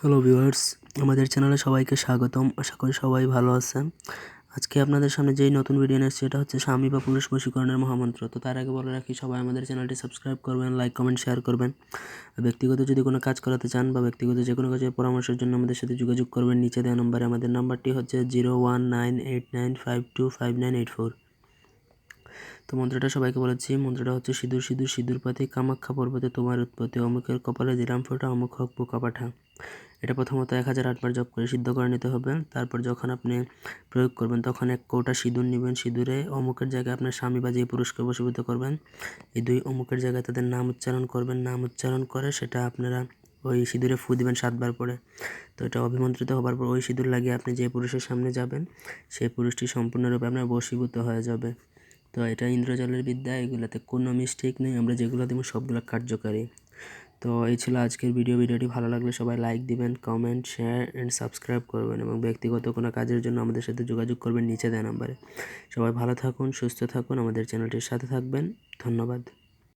Hello viewers আমাদের চ্যানেলে সবাইকে স্বাগতম। আশা করি সবাই ভালো আছেন। আজকে আপনাদের সামনে যেই নতুন ভিডিও এসেছি, এটা হচ্ছে স্বামী বা পুরুষ বশীকরণের মহামন্ত্র। তো তার আগে বলে রাখি, সবাই আমাদের চ্যানেলটি সাবস্ক্রাইব করবেন লাইক কমেন্ট শেয়ার করবেন। ব্যক্তিগত যদি কোনো কাজ করাতে চান বা ব্যক্তিগত যে কোনো কাজের পরামর্শের জন্য আমাদের সাথে যোগাযোগ করবেন, নিচে দেওয়া নম্বরে। আমাদের নাম্বারটি হচ্ছে zero one nine eight nine five two five nine eight four তো মন্ত্রটা সবাইকে বলেছি, মন্ত্রটা হচ্ছে সিঁদুর সিঁদুর সিঁদুর পাতি, কামাখ্যা পর্বতে তোমার উৎপত্তি। অমুকের কপালে দিলাম ফোটা, অমুক হক পোকা পাঠা। এটা প্রথমত এক হাজার আটবার জপ করে সিদ্ধ করে নিতে হবে। তারপর যখন আপনি প্রয়োগ করবেন, তখন এক কৌটা সিঁদুর নেবেন। সিঁদুরে অমুকের জায়গায় আপনার স্বামী বা যে পুরুষকে বসীভূত করবেন। এই দুই অমুকের জায়গায় তাদের নাম উচ্চারণ করবেন। নাম উচ্চারণ করে সেটা আপনারা ওই সিঁদুরে ফু দিবেন সাতবার পরে। তো এটা অভিমন্ত্রিত হবার পর ওই সিঁদুর লাগিয়ে আপনি যে পুরুষের সামনে যাবেন, সেই পুরুষটি সম্পূর্ণরূপে আপনার বশীভূত হয়ে যাবে। তো এটা ইন্দ্রজালের বিদ্যা, এগুলোতে কোনো মিস্টেক নেই, আমরা যেগুলো দেবো সবগুলো কার্যকারী। তো এই ছিল আজকের ভিডিও, ভিডিওটি ভালো লাগলে সবাই লাইক দিবেন, কমেন্ট, শেয়ার অ্যান্ড সাবস্ক্রাইব করবেন এবং ব্যক্তিগত কোনো কাজের জন্য আমাদের সাথে যোগাযোগ করবেন নিচে দেওয়া নাম্বারে। সবাই ভালো থাকুন, সুস্থ থাকুন, আমাদের চ্যানেলটির সাথে থাকবেন, ধন্যবাদ।